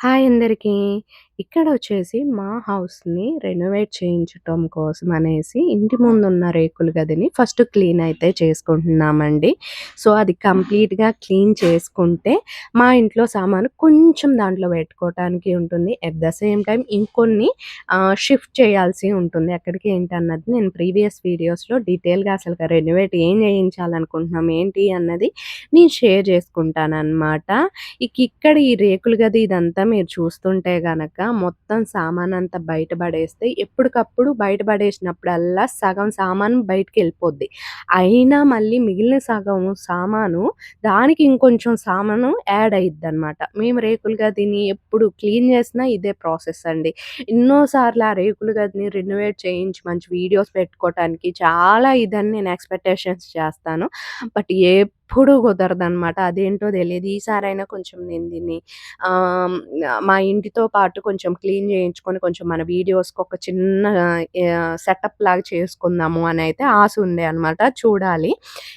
Hi అందరికీ. ఇక్కడ వచ్చేసి మా హౌస్‌ని రెనోవేట్ చేయించటం కోసం అనేసి ఇంటి ముందు ఉన్న రేకుల గదిని ఫస్ట్ క్లీన్ అయితే చేసుకుంటున్నామండి. సో, అది కంప్లీట్‌గా క్లీన్ చేసుకుంటే మా ఇంట్లో సామాను కొంచెం దాంట్లో పెట్టుకోవటానికి ఉంటుంది. ఎట్ ద సేమ్ టైం ఇంకొన్ని షిఫ్ట్ చేయాల్సి ఉంటుంది. అక్కడికి ఏంటన్నది నేను ప్రీవియస్ వీడియోస్‌లో డీటెయిల్‌గా అసలు రెనోవేట్ ఏం చేయించాలనుకుంటున్నాం ఏంటి అన్నది నేను షేర్ చేసుకుంటాను అనమాట ఇక ఇక్కడ ఈ రేకుల గది ఇదంతా మీరు చూస్తుంటే గనక మొత్తం సామాన్ అంతా బయటపడేస్తే ఎప్పటికప్పుడు బయటపడేసినప్పుడల్లా సగం సామాను బయటికెళ్ళిపోద్ది. అయినా మళ్ళీ మిగిలిన సగం సామాను దానికి ఇంకొంచెం సామాను యాడ్ అయ్యిద్దనమాట. మేము రేకుల గదిని ఎప్పుడు క్లీన్ చేసినా ఇదే ప్రాసెస్ అండి. ఎన్నో సార్లు ఆ రేకుల గదిని రెనోవేట్ చేయించి మంచి వీడియోస్ పెట్టుకోవటానికి చాలా ఇదని నేను ఎక్స్‌పెక్టేషన్స్ చేస్తాను. బట్ ఏ ఎప్పుడు కుదరదనమాట. అదేంటో తెలియదు ఈసారైనా కొంచెం నేను దీన్ని మా ఇంటితో పాటు కొంచెం క్లీన్ చేయించుకొని కొంచెం మన వీడియోస్‌కి ఒక చిన్న సెటప్ లాగా చేసుకుందాము అని అయితే ఆశ ఉండే అనమాట. చూడాలి.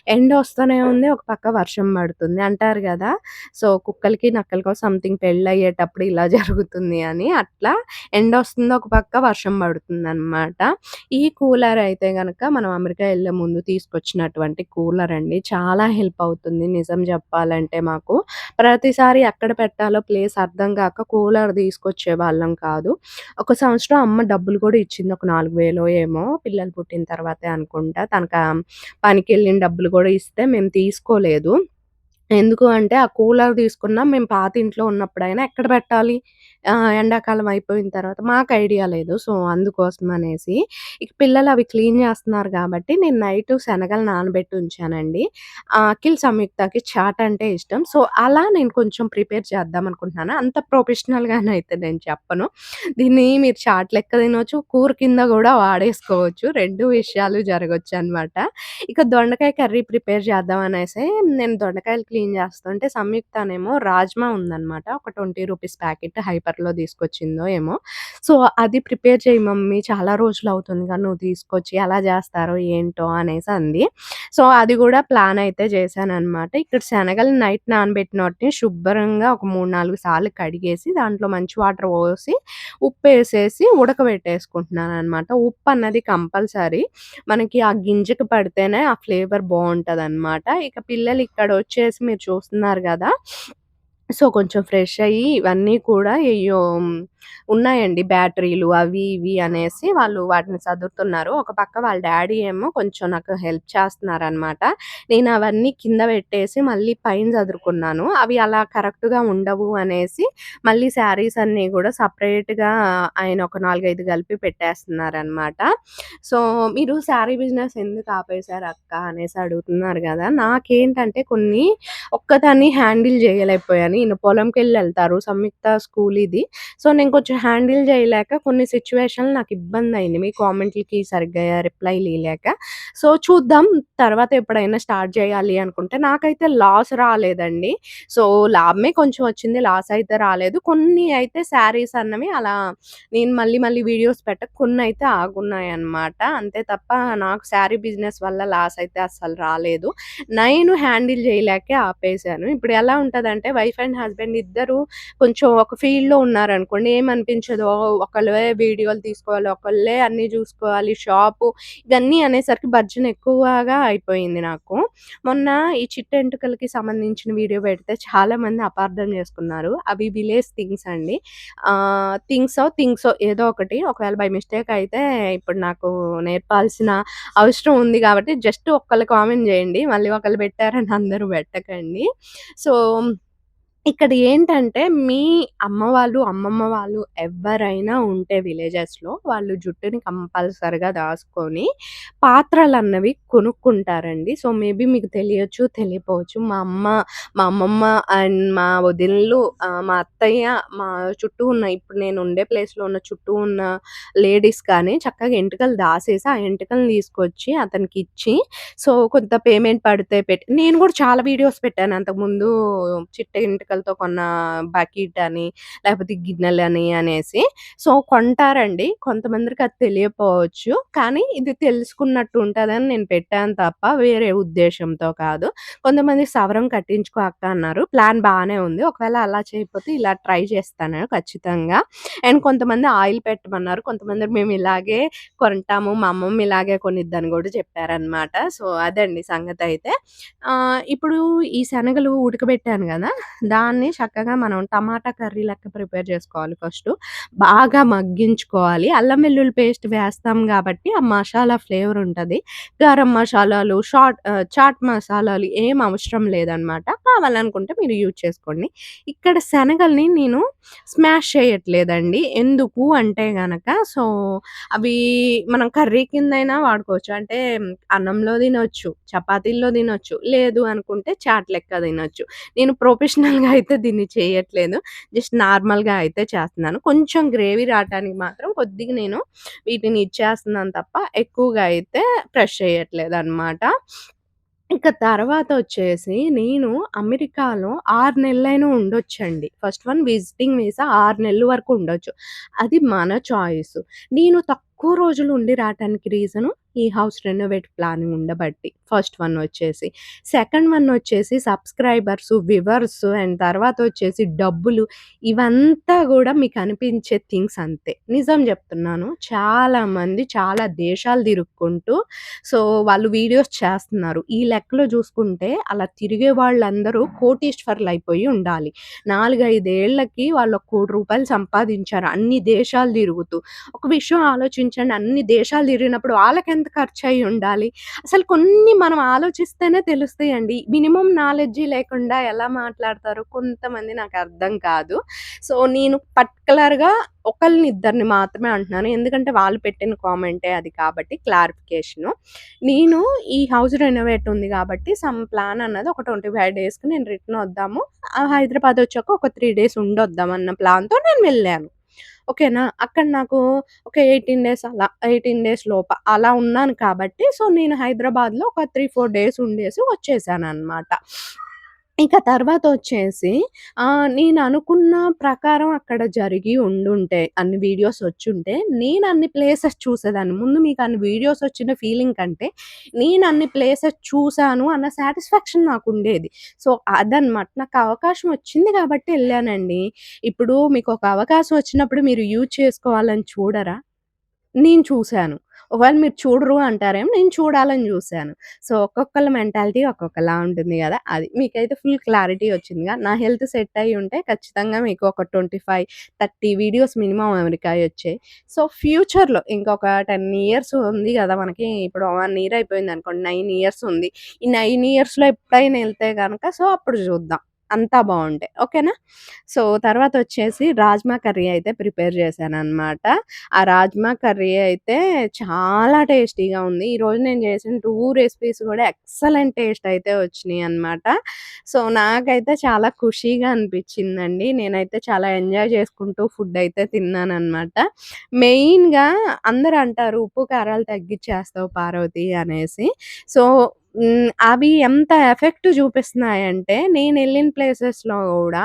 ఎండొస్తూనే ఉంది. ఒక పక్క వర్షం పడుతుంది. అంటారు కదా సో, కుక్కలకి, నక్కలకో సంథింగ్ పెళ్ళయ్యేటప్పుడు ఇలా జరుగుతుంది అని. అట్లా ఎండొస్తుంది. ఒక పక్క వర్షం పడుతుంది అనమాట ఈ కూలర్ అయితే కనుక మనం అమెరికా వెళ్ళే ముందు తీసుకొచ్చినటువంటి కూలర్ అండి. చాలా హెల్ప్ అవుతుంది నిజం చెప్పాలంటే మాకు. ప్రతిసారి ఎక్కడ పెట్టాలో ప్లేస్ అర్థం కాక కూలర్ తీసుకొచ్చే వాళ్ళం కాదు. ఒక సంవత్సరం అమ్మ డబ్బులు కూడా ఇచ్చింది. ఒక 4000 ఏమో పిల్లలు పుట్టిన తర్వాతే అనుకుంటా. తనక పనికి వెళ్ళిన డబ్బులు కూడా ఇస్తే మేము తీసుకోలేదు. ఎందుకు అంటే ఆ కూలర్ తీసుకున్నాం మేము పాత ఇంట్లో ఉన్నప్పుడైనా ఎక్కడ పెట్టాలి? ఎండాకాలం అయిపోయిన తర్వాత మాకు ఐడియా లేదు. సో, అందుకోసం అనేసి ఇక పిల్లలు అవి క్లీన్ చేస్తున్నారు కాబట్టి నేను నైట్ శనగలు నానబెట్టి ఉంచానండి. అఖిల్, సంయుక్తకి చాట్ అంటే ఇష్టం. సో, అలా నేను కొంచెం ప్రిపేర్ చేద్దాం అనుకుంటున్నాను. అంత ప్రొఫెషనల్‌గానైతే నేను చెప్పను. దీన్ని మీరు చాట్ లెక్క తినవచ్చు కూర కింద కూడా వాడేసుకోవచ్చు. రెండు విషయాలు జరగొచ్చనమాట. ఇక దొండకాయ కర్రీ ప్రిపేర్ చేద్దాం అనేసి నేను దొండకాయలు క్లీన్ చేస్తుంటే సంయుక్తనేమో రాజ్మా ఉందనమాట. ఒక 20 రూపీస్ ప్యాకెట్ పేపర్లో తీసుకొచ్చిందో ఏమో. సో, అది ప్రిపేర్ చేయి మమ్మీ చాలా రోజులు అవుతుంది కానీ నువ్వు తీసుకొచ్చి ఎలా చేస్తారో ఏంటో అనేసి అంది. సో, అది కూడా ప్లాన్ అయితే చేశాననమాట. ఇక్కడ శనగలు నైట్ నానబెట్టిన వాటిని శుభ్రంగా ఒక 3, 4 సార్లు కడిగేసి దాంట్లో మంచి వాటర్ పోసి ఉప్పు వేసేసి ఉడకబెట్టేసుకుంటున్నాను అనమాట ఉప్పు అన్నది కంపల్సరీ. మనకి ఆ గింజకి పడితేనే ఆ ఫ్లేవర్ బావుంటదనమాట. ఇక పిల్లలు ఇక్కడ వచ్చేసి మీరు చూస్తున్నారు కదా సో, కొంచెం ఫ్రెష్ అయ్యి ఇవన్నీ కూడా అయ్యో ఉన్నాయండి బ్యాటరీలు అవి ఇవి అనేసి వాళ్ళు వాటిని చదువుతున్నారు ఒక పక్క వాళ్ళ డాడీ ఏమో కొంచెం నాకు హెల్ప్ చేస్తున్నారనమాట. నేను అవన్నీ కింద పెట్టేసి మళ్ళీ పైన చదువుకున్నాను అవి అలా కరెక్ట్‌గా ఉండవు అనేసి మళ్ళీ శారీస్ అన్నీ కూడా సపరేట్గా ఆయన ఒక 4, 5 కలిపి పెట్టేస్తున్నారనమాట. సో, మీరు శారీ బిజినెస్ ఎందుకు ఆపేశారు అక్క అనేసి అడుగుతున్నారు కదా నాకేంటంటే కొన్ని ఒక్కదాన్ని హ్యాండిల్ చేయలేకపోయాను. ఈయన పొలంకెళ్ళి వెళ్తారు. సంయుక్త స్కూల్ ఇది. సో, నేను కొంచెం హ్యాండిల్ చేయలేక కొన్ని సిచ్యువేషన్లు నాకు ఇబ్బంది అయింది. మీ కామెంట్‌లకి సరిగ్గా రిప్లై లేక సో, చూద్దాం తర్వాత ఎప్పుడైనా స్టార్ట్ చేయాలి అనుకుంటే నాకైతే లాస్ రాలేదండి. సో, లాభమే కొంచెం వచ్చింది. లాస్ అయితే రాలేదు. కొన్ని అయితే శారీస్ అన్నవి అలా నేను మళ్ళీ మళ్ళీ వీడియోస్ పెట్టక కొన్నయితే ఆగున్నాయన్నమాట. అంతే తప్ప నాకు శారీ బిజినెస్ వల్ల లాస్ అయితే అస్సలు రాలేదు. నేను హ్యాండిల్ చేయలేకే ఆపేసాను. ఇప్పుడు ఎలా ఉంటదంటే వైఫ్ అండ్ హస్బెండ్ ఇద్దరు కొంచెం ఒక ఫీల్డ్‌లో ఉన్నారనుకోండి ఏమనిపించదు. ఒకళ్ళే వీడియోలు తీసుకోవాలి, ఒకళ్ళే అన్నీ చూసుకోవాలి, షాపు ఇవన్నీ అనేసరికి బర్జన్ ఎక్కువగా అయిపోయింది నాకు. మొన్న ఈ చిట్టెంటుకలకి సంబంధించిన వీడియో పెడితే చాలామంది అపార్థం చేసుకున్నారు. అవి విలేజ్ థింగ్స్ అండి. థింగ్సో, థింగ్సో ఏదో ఒకటి. ఒకవేళ బై మిస్టేక్ అయితే ఇప్పుడు నాకు నేర్పాల్సిన అవసరం ఉంది కాబట్టి జస్ట్ ఒక్కళ్ళు కామెంట్ చేయండి. మళ్ళీ ఒకళ్ళు పెట్టారని అందరూ పెట్టకండి. సో, ఇక్కడ ఏంటంటే మీ అమ్మ వాళ్ళు, అమ్మమ్మ వాళ్ళు ఎవ్వరైనా ఉంటే విలేజెస్‌లో వాళ్ళు జుట్టుని కంపల్సరీగా దాసుకొని పాత్రలన్నవి కొనుక్కుంటారండి. సో, మేబీ మీకు తెలియచ్చు, తెలియపోవచ్చు. మా అమ్మ, మా అమ్మమ్మ అండ్ మా వదినలు ఆహ్, మా అత్తయ్య మా చుట్టూ ఉన్న ఇప్పుడు నేను ఉండే ప్లేస్‌లో ఉన్న చుట్టూ ఉన్న లేడీస్ కానీ చక్కగా ఎంటికలు దాసేసి ఆ ఎంటికలను తీసుకొచ్చి అతనికిచ్చి సో, కొంత పేమెంట్ పడితే పెట్టి నేను కూడా చాలా వీడియోస్ పెట్టాను అంతకుముందు చిట్ట ఎంటికలు పైసలతో కొన్న బకెట్ అని, లేకపోతే గిన్నెలు అని అనేసి. సో, కొంటారండి. కొంతమందికి అది తెలియకపోవచ్చు. కానీ ఇది తెలుసుకున్నట్టు ఉంటుందని నేను పెట్టాను తప్ప వేరే ఉద్దేశంతో కాదు. కొంతమంది సవరం కట్టించుకో అక్క అన్నారు. ప్లాన్ బానే ఉంది. ఒకవేళ అలా చేయకపోతే ఇలా ట్రై చేస్తాను ఖచ్చితంగా. అండ్ కొంతమంది ఆయిల్ పెట్టమన్నారు. కొంతమంది మేము ఇలాగే కొంటాము. మా అమ్మమ్మ ఇలాగే కొనిద్దని కూడా చెప్పారనమాట. సో, అదండి సంగతి అయితే ఇప్పుడు ఈ శనగలు ఉడకబెట్టాను కదా దా దాన్ని చక్కగా మనం టమాటా కర్రీ లెక్క ప్రిపేర్ చేసుకోవాలి ఫస్ట్ బాగా మగ్గించుకోవాలి. అల్లం వెల్లుల్లి పేస్ట్ వేస్తాం కాబట్టి ఆ మసాలా ఫ్లేవర్ ఉంటది. గరం మసాలాలు, షార్ట్ చాట్ మసాలాలు ఏం అవసరం లేదనమాట. కావాలనుకుంటే మీరు యూజ్ చేసుకోండి. ఇక్కడ శనగల్ని నేను స్మాష్ చేయట్లేదండి. ఎందుకు అంటే గనక సో, అవి మనం కర్రీ కిందైనా వాడుకోవచ్చు. అంటే అన్నంలో తినొచ్చు, చపాతీల్లో తినొచ్చు. లేదు అనుకుంటే చాట్ లెక్క తినొచ్చు. నేను ప్రొఫెషనల్‌గా అయితే దీన్ని చేయట్లేదు. జస్ట్ నార్మల్‌గా అయితే చేస్తున్నాను. కొంచెం గ్రేవీ రావటానికి మాత్రం కొద్దిగా నేను వీటిని ఇచ్చేస్తున్నాను తప్ప ఎక్కువగా అయితే ప్రెష్ చేయట్లేదు అనమాట ఇక తర్వాతొచ్చేసి నేను అమెరికాలో ఆరు నెలలైనా ఉండొచ్చండి. ఫస్ట్ వన్ విజిటింగ్ వీసా ఆరు నెలల వరకు ఉండొచ్చు. అది మన చాయిస్. నేను తక్కువ రోజులు ఉండి రావటానికి రీజను ఈ హౌస్ రెనోవేట్ ప్లానింగ్ ఉండబట్టి. ఫస్ట్ వన్ వచ్చేసి. సెకండ్ వన్ వచ్చేసి సబ్స్క్రైబర్స్, వివర్స్ అండ్ తర్వాత వచ్చేసి డబ్బులు ఇవంతా కూడా మీకు అనిపించే థింగ్స్ అంతే. నిజం చెప్తున్నాను చాలామంది చాలా దేశాలు తిరుక్కుంటూ సో, వాళ్ళు వీడియోస్ చేస్తున్నారు. ఈ లెక్కలో చూసుకుంటే అలా తిరిగే వాళ్ళందరూ కోటీశ్వరులయిపోయి ఉండాలి. నాలుగైదేళ్ళకి వాళ్ళు ఒక రూ. 1,00,00,000 సంపాదించారు. అన్ని దేశాలు తిరుగుతూ. ఒక విషయం ఆలోచించండి. అన్ని దేశాలు తిరిగినప్పుడు వాళ్ళకి ఎంత ఖర్చు అయి ఉండాలి? అసలు కొన్ని మనం ఆలోచిస్తేనే తెలుస్తాయండి. మినిమం నాలెడ్జీ లేకుండా ఎలా మాట్లాడతారో కొంతమంది నాకు అర్థం కాదు. సో, నేను పర్టికులర్గా ఒకళ్ళని, ఇద్దరిని మాత్రమే అంటున్నాను. ఎందుకంటే వాళ్ళు పెట్టిన కామెంటే అది కాబట్టి క్లారిఫికేషను. నేను ఈ హౌస్ రెనోవేట్ ఉంది కాబట్టి సమ్ ప్లాన్ అన్నది ఒక 25 డేస్‌కి నేను రిటర్న్ వద్దాము. హైదరాబాద్ వచ్చాక ఒక త్రీ డేస్ ఉండొద్దాం అన్న ప్లాన్‌తో నేను వెళ్ళాను. ఓకేనా? అక్కడ నాకు ఒక 18 డేస్ అలా 18 డేస్ లోప అలా ఉన్నాను కాబట్టి సో, నేను హైదరాబాద్‌లో ఒక 3, 4 డేస్ ఉండేసి వచ్చేసాను అనమాట ఇక తర్వాత వచ్చేసి నేను అనుకున్న ప్రకారం అక్కడ జరిగి ఉండుంటే, అన్ని వీడియోస్ వచ్చుంటే, నేను అన్ని ప్లేసెస్ చూసేదాన్ని. ముందు మీకు అన్ని వీడియోస్ వచ్చిన ఫీలింగ్ కంటే, నేను అన్ని ప్లేసెస్ చూసాను అన్న సాటిస్ఫాక్షన్ నాకు ఉండేది సో, అదనమాట. నాకు అవకాశం వచ్చింది కాబట్టి వెళ్ళానండి ఇప్పుడు మీకు ఒక అవకాశం వచ్చినప్పుడు మీరు యూజ్ చేసుకోవాలని చూడరా? నేను చూశాను ఒకవేళ మీరు చూడరు అంటారేమో, నేను చూడాలని చూశాను సో, ఒక్కొక్కళ్ళ మెంటాలిటీ ఒక్కొక్కలా ఉంటుంది కదా అది. మీకైతే ఫుల్ క్లారిటీ వచ్చిందిగా. నా హెల్త్ సెట్ అయ్యి ఉంటే ఖచ్చితంగా మీకు ఒక 25, 30 వీడియోస్ మినిమమ్ అమెరికాయొచ్చాయి. సో, ఫ్యూచర్‌లో ఇంకొక 10 ఇయర్స్ ఉంది కదా మనకి ఇప్పుడు వన్ ఇయర్ అయిపోయింది అనుకోండి నైన్ ఇయర్స్ ఉంది. ఈ నైన్ ఇయర్స్‌లో ఎప్పుడైనా వెళ్తే కనుక సో, అప్పుడు చూద్దాం అంతా బాగుంటాయి ఓకేనా? సో, తర్వాత వచ్చేసి రాజ్మా కర్రీ అయితే ప్రిపేర్ చేశాను అనమాట ఆ రాజ్మా కర్రీ అయితే చాలా టేస్టీగా ఉంది. ఈరోజు నేను చేసిన టూ రెసిపీస్ కూడా ఎక్సలెంట్ టేస్ట్ అయితే వచ్చినాయి అనమాట సో, నాకైతే చాలా ఖుషీగా అనిపించిందండి నేనైతే చాలా ఎంజాయ్ చేసుకుంటూ ఫుడ్ అయితే తిన్నాను అనమాట మెయిన్‌గా అందరూ అంటారు ఉప్పు, కారాలు తగ్గిచ్చేస్తావు పార్వతి అనేసి. సో, హ్మ్. అవి ఎంత ఎఫెక్ట్ చూపిస్తున్నాయంటే, నేనెళ్ళిన ప్లేసెస్‌లో గూడా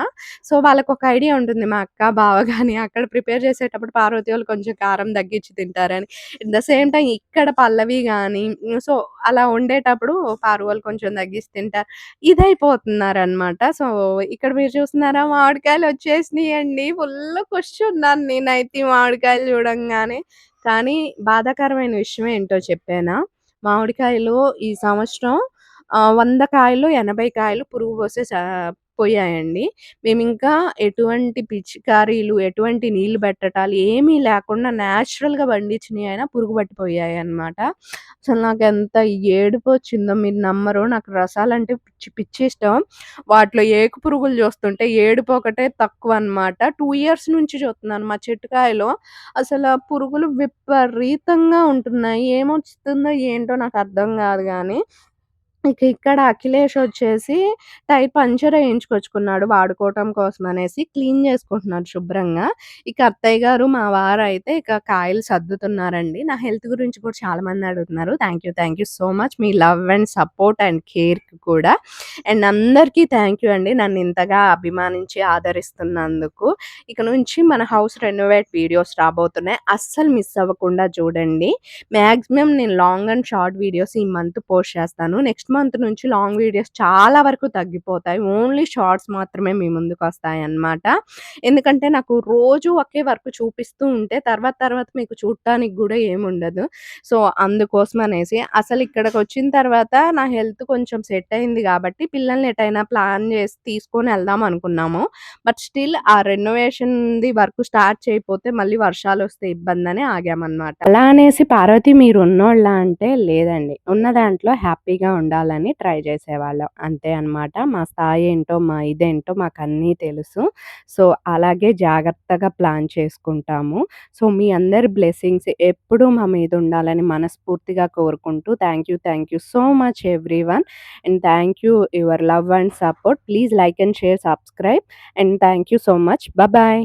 సో, వాళ్ళకొక ఐడియా ఉంటుంది. మా అక్క, బావ గాని అక్కడ ప్రిపేర్ చేసేటప్పుడు పార్వతి వాళ్ళు కొంచెం కారం తగ్గించి తింటారని. ఎట్ ద సేమ్ టైమ్ ఇక్కడ పల్లవి గాని సో, అలా వండేటప్పుడు పారు వాళ్ళు కొంచెం తగ్గిచ్చి తింటారు. ఇదైపోతున్నారనమాట. సో, ఇక్కడ మీరు చూస్తున్నారా మామిడికాయలు వచ్చేసినాయండి ఫుల్లు కూర్చున్నాను నేనైతే ఈ మామిడికాయలు చూడంగానే. కానీ బాధాకరమైన విషయం ఏంటో చెప్పానా? మామిడికాయలు ఈ సంవత్సరం వంద కాయలు ఎనభై కాయలు పురుగు పోసే పోయాయండి. మేము ఇంకా ఎటువంటి పిచికారీలు, ఎటువంటి నీళ్ళు పెట్టటాలు ఏమీ లేకుండా న్యాచురల్గా పండించినవి అయినా పురుగు పట్టిపోయాయి అనమాట అసలు నాకు ఎంత ఏడుపు వచ్చిందో మీరు నమ్మరు. నాకు రసాలంటే పిచ్చి పిచ్చి ఇష్టం. వాటిలో ఏకు పురుగులు చూస్తుంటే ఏడుపు ఒకటే తక్కువ అనమాట టూ ఇయర్స్ నుంచి చూస్తున్నాను మా చెట్టుకాయలో అసలు పురుగులు విపరీతంగా ఉంటున్నాయి. ఏమొస్తుందో ఏంటో నాకు అర్థం కాదు కానీ ఇక ఇక్కడ అఖిలేష్ వచ్చేసి టైర్ పంచర్ వేయించుకొచ్చుకున్నాడు వాడుకోవటం కోసం అనేసి క్లీన్ చేసుకుంటున్నాడు శుభ్రంగా. ఇక అత్తయ్య గారు, మా వారు అయితే ఇక కాయలు సర్దుతున్నారండి. నా హెల్త్ గురించి కూడా చాలామంది అడుగుతున్నారు. Thank you, thank you so much me love and support and కేర్‌కి కూడా. అండ్ అందరికీ థ్యాంక్ యూ అండి. నన్ను ఇంతగా అభిమానించి ఆదరిస్తున్నందుకు. ఇక నుంచి మన హౌస్ రెనోవేట్ వీడియోస్ రాబోతున్నాయి. అస్సలు మిస్ అవ్వకుండా చూడండి. మాక్సిమం నేను లాంగ్ అండ్ షార్ట్ వీడియోస్ ఈ మంత్ పోస్ట్ చేస్తాను. నెక్స్ట్ మంత్ నుంచి లాంగ్ వీడియోస్ చాలా వరకు తగ్గిపోతాయి. ఓన్లీ షార్ట్స్ మాత్రమే మీ ముందుకు వస్తాయి అన్నమాట ఎందుకంటే నాకు రోజు ఒకే వర్క్ చూపిస్తూ ఉంటే తర్వాత తర్వాత మీకు చూడటానికి కూడా ఏముండదు. సో, అందుకోసం అనేసి అసలు ఇక్కడికొచ్చిన తర్వాత నా హెల్త్ కొంచెం సెట్ అయింది కాబట్టి పిల్లల్ని ఎటైనా ప్లాన్ చేసి తీసుకొని వెళ్దాం అనుకున్నాము. బట్ స్టిల్ ఆ రెనోవేషన్‌ది వర్క్ స్టార్ట్ చేయకపోతే మళ్ళీ వర్షాలు వస్తే ఇబ్బంది అని ఆగామన్నమాట. అలా అనేసి పార్వతి మీరు ఉన్నోళ్ళ అంటే లేదండి. ఉన్న దాంట్లో హ్యాపీగా ఉండాలని ట్రై చేసేవాళ్ళం. అంతే అనమాట మా స్థాయి ఏంటో, మా ఇదేంటో మాకు అన్నీ తెలుసు. సో, అలాగే జాగ్రత్తగా ప్లాన్ చేసుకుంటాము. సో, మీ అందరి బ్లెస్సింగ్స్ ఎప్పుడూ మా మీద ఉండాలని మనస్ఫూర్తిగా కోరుకుంటూ thank you, thank you so much everyone and thank you your love and support. Please like and share, subscribe and thank you so much. Bye.